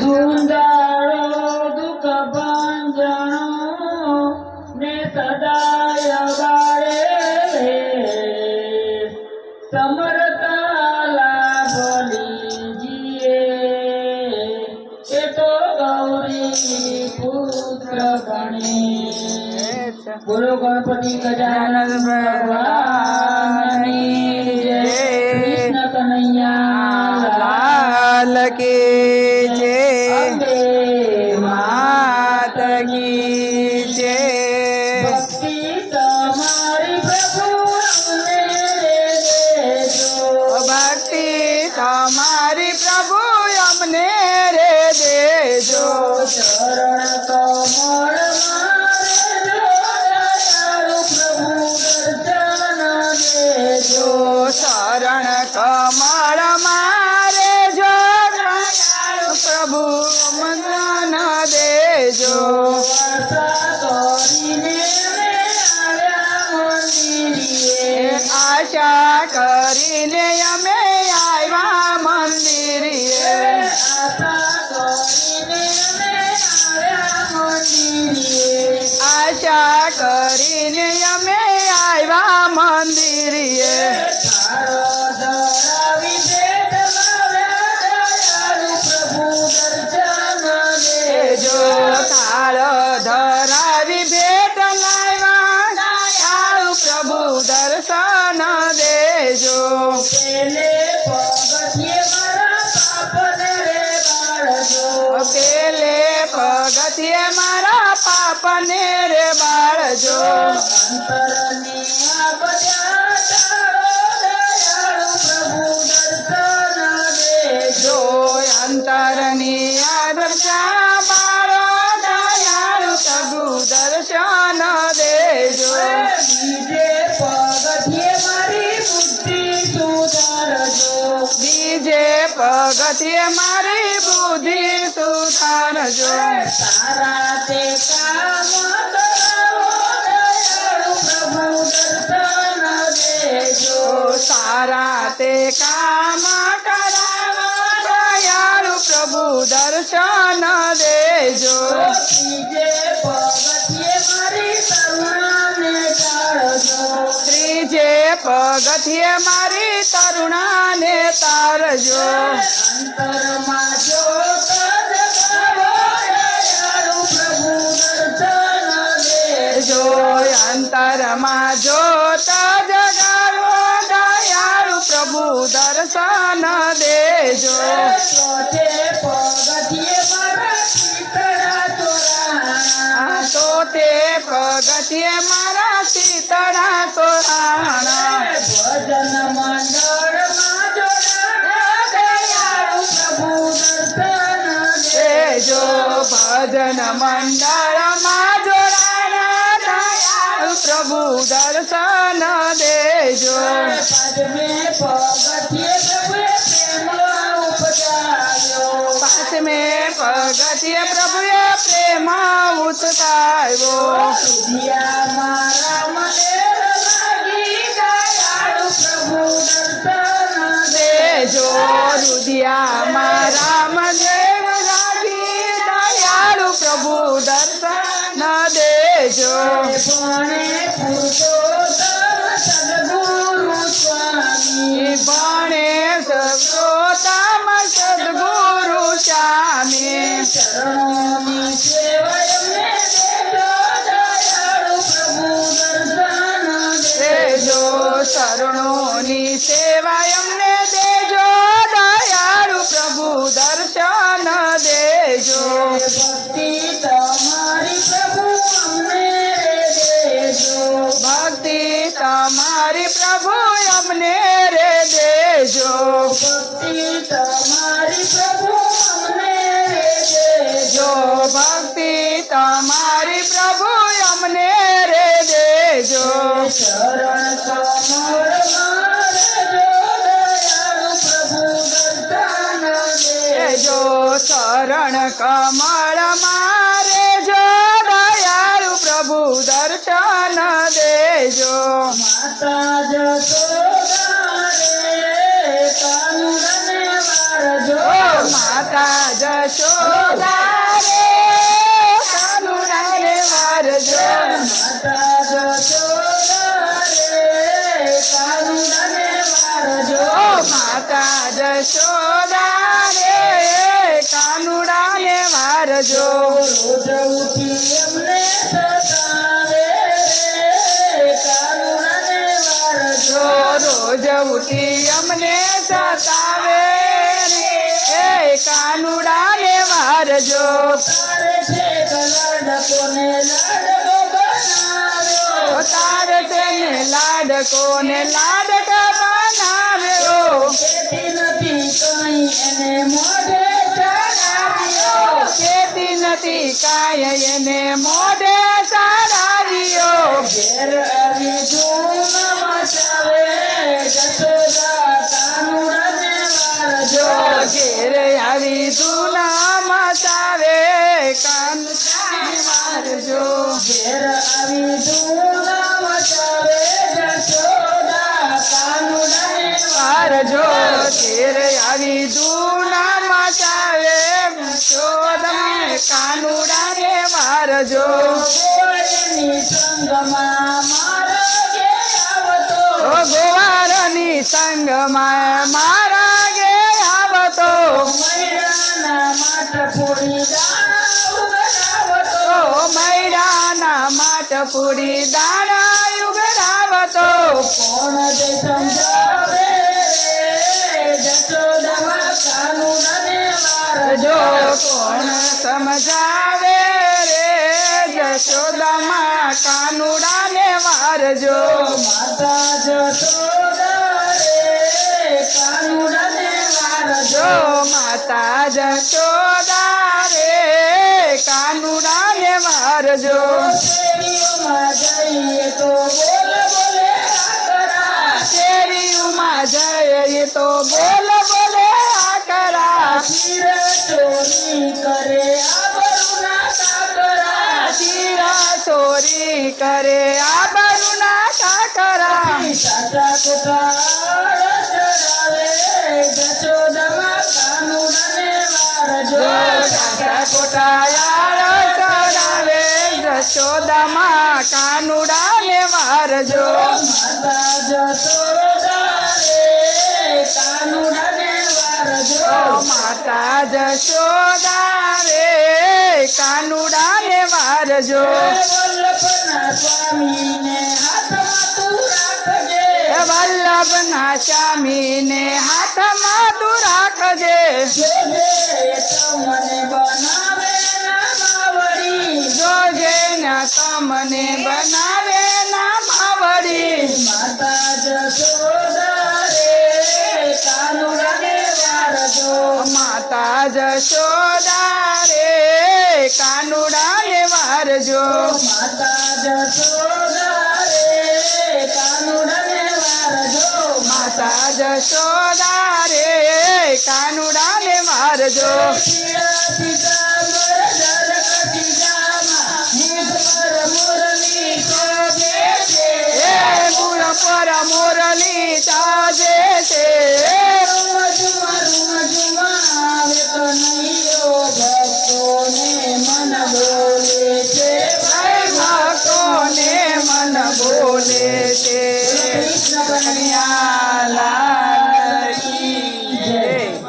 ધૂંધાળો દુઃખ ભંજણો ને સદાય વાળે સમરતા લાભ લીજીએ. એ તો ગૌરી પુત્ર ગણે. બોલો ગણપતિ ગજાનન ભગવાન જય. કૃષ્ણ કનૈયા લાલ કી માત આશા કરીને અમે આવ્યા મંદિરે. આશા કરીને અમે આવ્યા મંદિરે. પેલે પગથિયે મારા પાપને રે બાળજો અંતરની આ બધા પગથિયે મારી બુદ્ધિ સુધારજો તારા તે કામ પ્રભુ દર્શન દેજો સારા તે કામ કરાવો દયાળુ પ્રભુ દર્શન દેજો. પગથિયે મારી તરુણાને તારજો. અંતરમાં જો અંતરમાં જોત જગાડો, દયાળુ પ્રભુ દર્શન દેજો. તો તે પગથિયે મારા મંડળમાં જોડાણા દયાળુ પ્રભુ દર્શન દેજો. પાંચમે પગથિયે પ્રભુએ પ્રેમ ઉતકાવ્યો કમળ મારે જો દયાળુ પ્રભુ દર્શન દેજો. માતા ઓ માતા જશો લાડકો ને લાડક બનાવ્યો? ખેતી નથી કઈ એને મોઢે ચડાવ્યો. ખેતી નથી કાય એને મોઢે સારાવ્યો ઘેર આવી ધૂમ આવી જૂના મચાવે ચોદમે કાનુડાને વારજો. ગોળની સંગમાં મારો ઘેર આવતો. ગોવારની સંગમાં મારા ગે આવતો. મૈરાના માટ પૂરી દાણા યુગરાવતો કોણ દે જો કોણ સમજાવે રે જશોદામાં કાનુડાને વારજો. માતા જશોદા રે કાનુડાને જો વારજો. માતા જશોદા રે કાનુડાને વારજો. જઈએ તો બોલ બોલે શેરીઓમાં જઈએ તો બોલે ચોરી કરે આબરૂના કાકરા શીરા ચોરી કરે આબરૂના કાકરા સાચા જશોદામાં કાનુડાને વારજો માતા જશોદા રે કાનુડાને વારજો માતા જશોદા રે કાનુડાને વારજો વલ્લભના વલ્લભના સ્વામીને હાથમાં તું રાખજે. ના જોજે ના તમને બનાવે માતા જશોદા રે કાનુડાને વારજો માતા જશોદા રે કાનુડાને વારજો પિતા